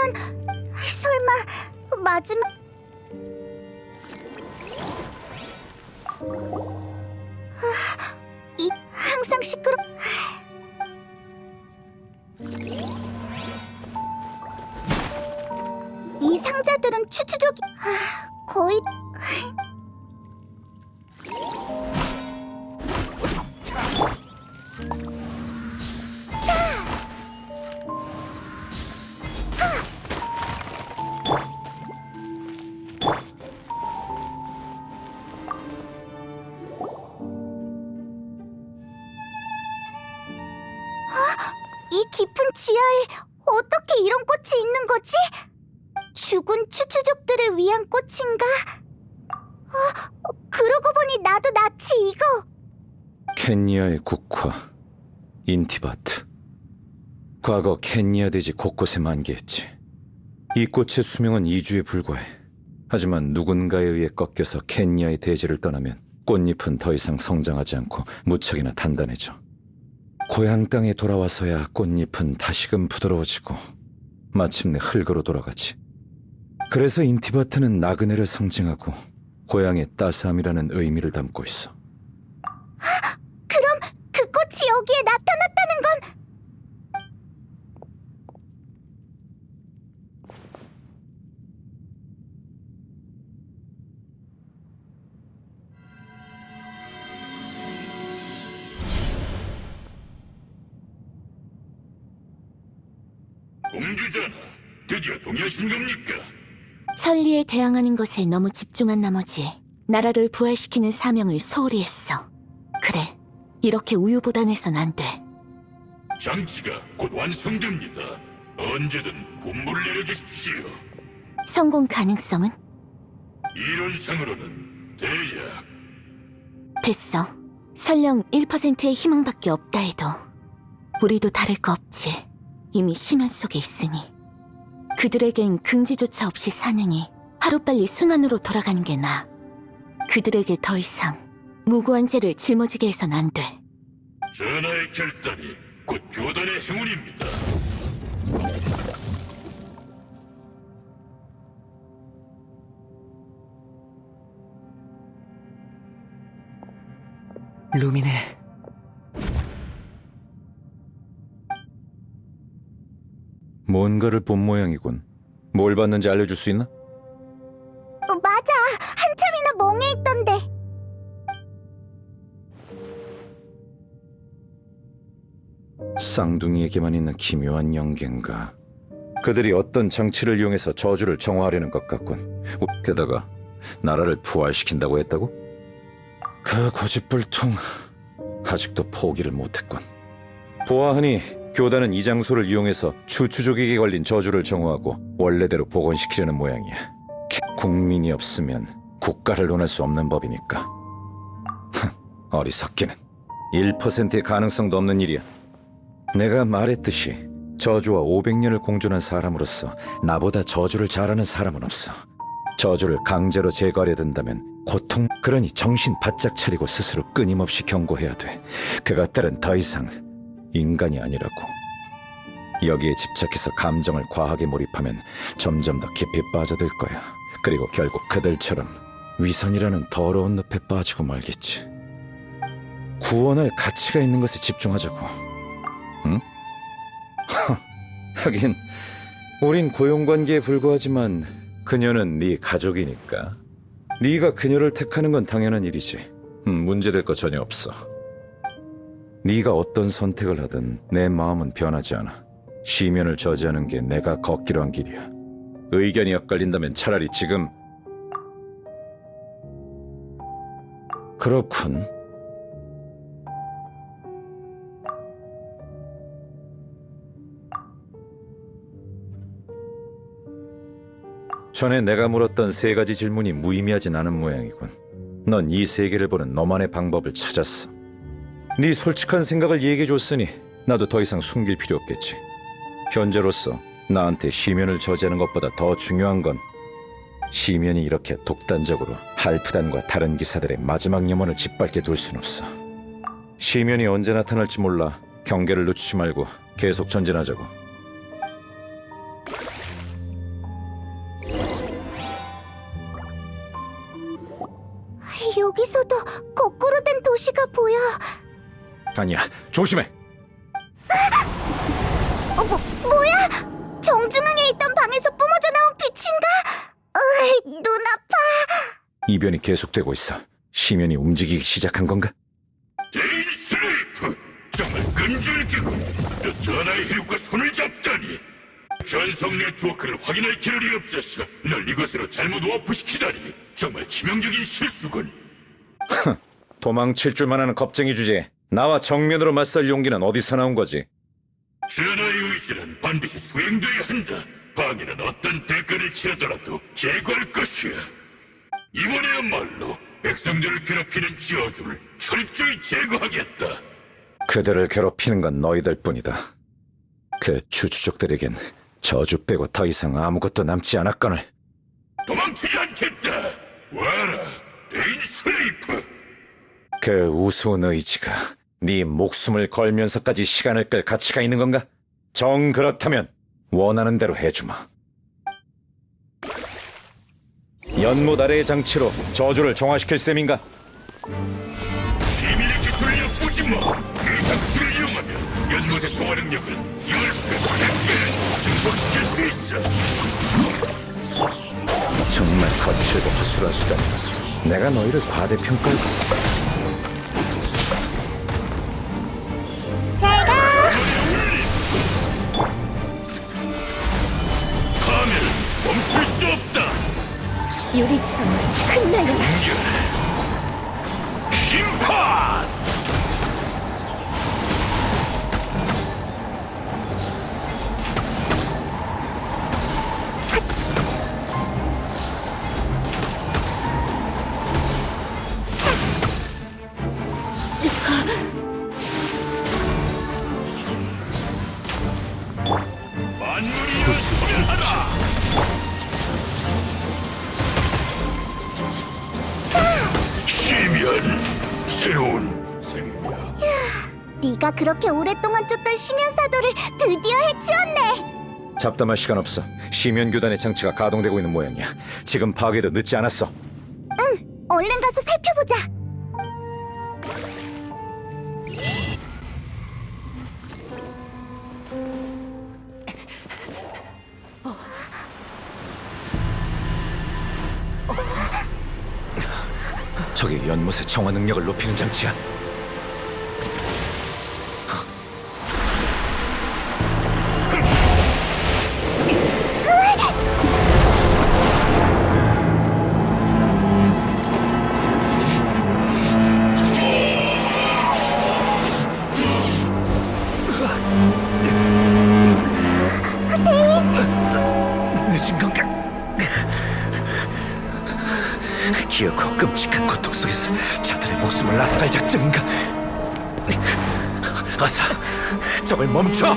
이거는 설마 마지막 아, 이 항상 시끄러 이 상자들은 추추족이 아, 거의 거지? 죽은 추추족들을 위한 꽃인가? 어, 그러고 보니 나도 나치 이거 켄니아의 국화 인티바트. 과거 켄니아 대지 곳곳에 만개했지. 이 꽃의 수명은 2주에 불과해. 하지만 누군가에 의해 꺾여서 켄니아의 대지를 떠나면 꽃잎은 더 이상 성장하지 않고 무척이나 단단해져. 고향 땅에 돌아와서야 꽃잎은 다시금 부드러워지고 마침내 흙으로 돌아가지. 그래서 인티바트는 나그네를 상징하고 고향의 따스함이라는 의미를 담고 있어 공주전하, 드디어 동의하신 겁니까? 천리에 대항하는 것에 너무 집중한 나머지 나라를 부활시키는 사명을 소홀히 했어. 그래, 이렇게 우유보단해선 안 돼. 장치가 곧 완성됩니다. 언제든 분부를 내려주십시오. 성공 가능성은? 이론상으로는 대야 됐어. 설령 1%의 희망밖에 없다 해도 우리도 다를 거 없지. 이미 심연 속에 있으니. 그들에겐 긍지조차 없이 사느니 하루빨리 순환으로 돌아가는 게 나아. 그들에게 더 이상 무고한 죄를 짊어지게 해선 안 돼. 전하의 결단이 곧 교단의 행운입니다. 루미네, 뭔가를 본 모양이군. 뭘 봤는지 알려줄 수 있나? 어, 맞아 한참이나 멍해 있던데 쌍둥이에게만 있는 기묘한 영계인가. 그들이 어떤 장치를 이용해서 저주를 정화하려는 것 같군. 우- 게다가 나라를 부활시킨다고 했다고? 그 고집불통 아직도 포기를 못했군. 보아하니 교단은 이 장소를 이용해서 추추족에게 걸린 저주를 정화하고 원래대로 복원시키려는 모양이야. 국민이 없으면 국가를 논할 수 없는 법이니까. 흥, 어리석기는 1%의 가능성도 없는 일이야. 내가 말했듯이 저주와 500년을 공존한 사람으로서 나보다 저주를 잘하는 사람은 없어. 저주를 강제로 제거하려 든다면 고통 그러니 정신 바짝 차리고 스스로 끊임없이 경고해야 돼. 그것들은 더 이상 인간이 아니라고. 여기에 집착해서 감정을 과하게 몰입하면 점점 더 깊이 빠져들 거야. 그리고 결국 그들처럼 위선이라는 더러운 늪에 빠지고 말겠지. 구원할 가치가 있는 것에 집중하자고. 응? 하긴 우린 고용관계에 불과하지만 그녀는 네 가족이니까 네가 그녀를 택하는 건 당연한 일이지 음, 문제될 거 전혀 없어 네가 어떤 선택을 하든 내 마음은 변하지 않아 시면을 저지하는 게 내가 걷기로 한 길이야 의견이 엇갈린다면 차라리 지금 그렇군 전에 내가 물었던 세 가지 질문이 무의미하진 않은 모양이군. 넌 이 세계를 보는 너만의 방법을 찾았어. 네 솔직한 생각을 얘기해 줬으니 나도 더 이상 숨길 필요 없겠지. 현재로서 나한테 시면을 저지하는 것보다 더 중요한 건 시면이 이렇게 독단적으로 할프단과 다른 기사들의 마지막 염원을 짓밟게 둘 순 없어. 시면이 언제 나타날지 몰라 경계를 늦추지 말고 계속 전진하자고. 아니야, 조심해. 어, 뭐, 뭐야? 정중앙에 있던 방에서 뿜어져 나온 빛인가? 으이, 눈 아파. 이변이 계속되고 있어. 시면이 움직이기 시작한 건가? 데인 슬레이프 정말 끈질기군 너 전하의 hiệu과 손을 잡다니 전송 네트워크를 확인할 겨를이 없어서 널 이것으로 잘못 워프시키다니 정말 치명적인 실수군 도망칠 줄만 아는 겁쟁이 주제에 나와 정면으로 맞설 용기는 어디서 나온 거지? 전하의 의지는 반드시 수행돼야 한다 방해는 어떤 대가를 치르더라도 제거할 것이야 이번에야말로 백성들을 괴롭히는 지어주를 철저히 제거하겠다 그들을 괴롭히는 건 너희들 뿐이다. 그 주주족들에겐 저주 빼고 더 이상 아무것도 남지 않았거늘. 도망치지 않겠다 와라 데인 슬레이프 그 우스운 의지가 네 목숨을 걸면서까지 시간을 끌 가치가 있는 건가? 정 그렇다면 원하는 대로 해주마. 연못 아래의 장치로 저주를 정화시킬 셈인가? 시민의 기술을 엿보지 마. 그 장치를 이용하면 연못의 종화 능력을 열배 증폭시킬 수 있어. 정말 거칠고 허술한 수단이다. 내가 너희를 과대평가했어. 유리처럼 흩날려라. 심판! 만물이 소멸 시면 새로운 생명 네가 그렇게 오랫동안 쫓던 심연사도를 드디어 해치웠네. 잡담할 시간 없어. 시면 교단의 장치가 가동되고 있는 모양이야. 지금 파괴도 늦지 않았어. 얼른 가서 살펴보자. 저게 연못의 정화 능력을 높이는 장치야. 늦은 건가? 끔찍한 속에서 자들의 목숨을 나살할 작정인가? 어서 저걸 멈춰!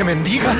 하면 네가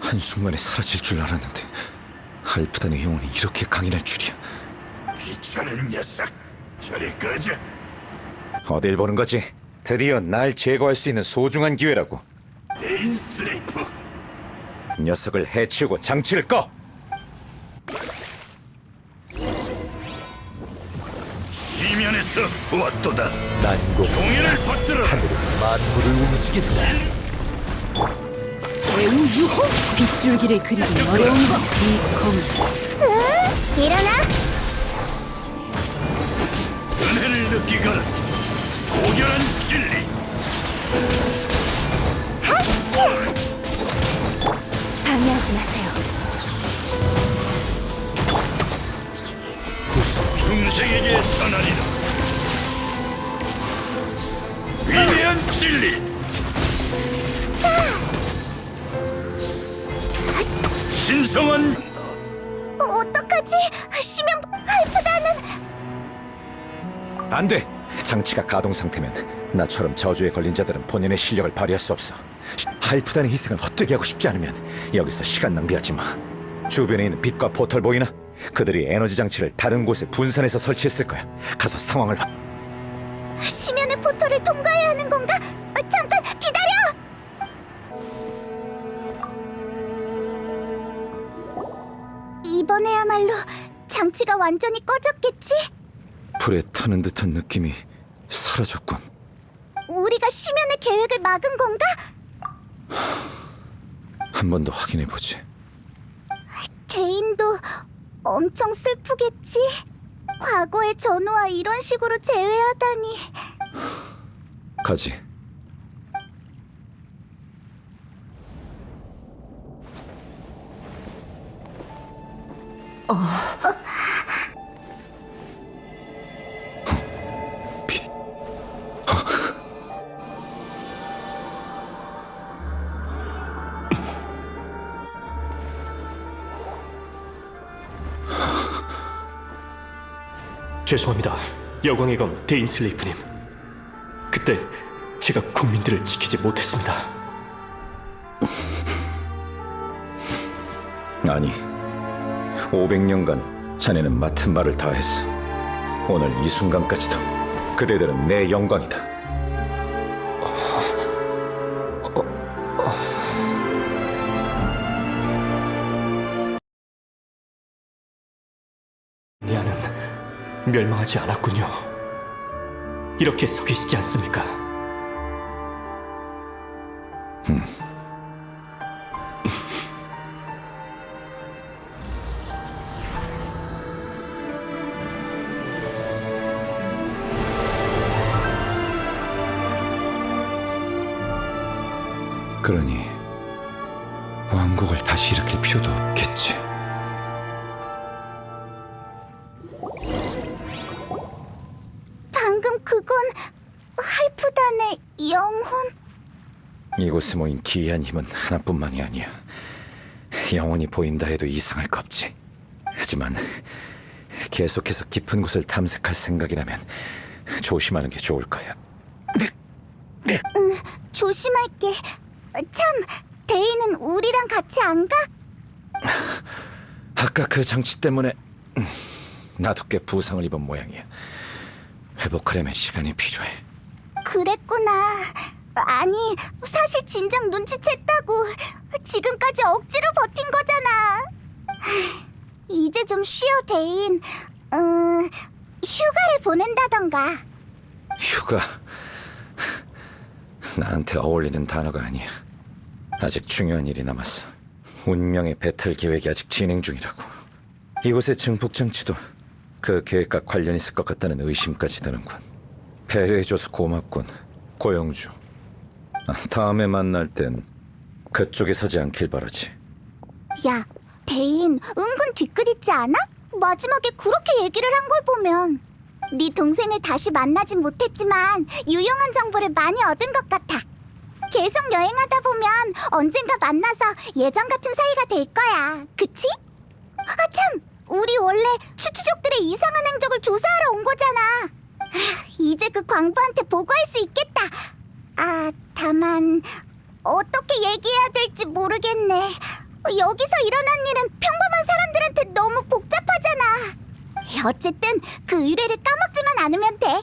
한순간에 사라질 줄 알았는데 할프단의 영혼이 이렇게 강인할 줄이야. 귀찮은 녀석 저리 꺼져. 어딜 보는 거지? 드디어 날 제거할 수 있는 소중한 기회라고. 데인 슬레이프. 녀석을 해치우고 장치를 꺼! 시면에서 왔도다. 난공. 동해를 받들어 만물을 움직인다 최후 유호 빗줄기를 그리기 어려운 건이 검. 응? 일어나! 은혜를 느끼거라 고결한 진리 방해하지 마세요. 중생에게 장치가 가동 상태면 나처럼 저주에 걸린 자들은 본인의 실력을 발휘할 수 없어. 할프단의 희생을 헛되게 하고 싶지 않으면 여기서 시간 낭비하지 마. 주변에 있는 빛과 포털 보이나? 그들이 에너지 장치를 다른 곳에 분산해서 설치했을 거야. 가서 상황을 봐. 심연의 포털을 통과해야 하는 건가? 어, 잠깐 기다려! 이번에야말로 장치가 완전히 꺼졌겠지? 불에 타는 듯한 느낌이 사라졌군. 우리가 심연의 계획을 막은 건가? 한 번 더 확인해 보지. 개인도 엄청 슬프겠지? 과거의 전우와 이런 식으로 재회하다니 가지. 빛. 죄송합니다. 여광의 검 데인 슬레이프님. 그때 제가 국민들을 지키지 못했습니다. 아니, 500년간 자네는 맡은 말을 다 했어. 오늘 이 순간까지도 그대들은 내 영광이다. 멸망하지 않았군요. 이렇게 속이시지 않습니까? 그러니 왕국을 다시 일으킬 필요도 없겠 이곳에 모인 기이한 힘은 하나뿐만이 아니야. 영원히 보인다 해도 이상할 거 없지. 하지만 계속해서 깊은 곳을 탐색할 생각이라면 조심하는 게 좋을 거야. 조심할게 참 데이는 우리랑 같이 안 가? 아까 그 장치 때문에 음, 나도 꽤 부상을 입은 모양이야. 회복하려면 시간이 필요해. 그랬구나 아니 사실 진작 눈치챘다고 지금까지 억지로 버틴 거잖아 하, 이제 좀 쉬어 데인 음, 휴가를 보낸다던가 휴가 나한테 어울리는 단어가 아니야. 아직 중요한 일이 남았어. 운명의 배틀 계획이 아직 진행 중이라고. 이곳의 증폭 장치도 그 계획과 관련 있을 것 같다는 의심까지 드는군. 배려해줘서 고맙군, 고영주. 아, 다음에 만날 땐 그쪽에 서지 않길 바라지. 야, 대인 은근 뒤끝있지 않아? 마지막에 그렇게 얘기를 한 걸 보면 네 동생을 다시 만나진 못했지만 유용한 정보를 많이 얻은 것 같아. 계속 여행하다 보면 언젠가 만나서 예전 같은 사이가 될 거야. 그치? 아 참, 우리 원래 추추족들의 이상한 행적을 조사하러 온 거잖아. 아, 이제 그 광부한테 보고할 수 있겠다. 아, 다만 어떻게 얘기해야 될지 모르겠네. 여기서 일어난 일은 평범한 사람들한테 너무 복잡하잖아. 어쨌든 그 의뢰를 까먹지만 않으면 돼.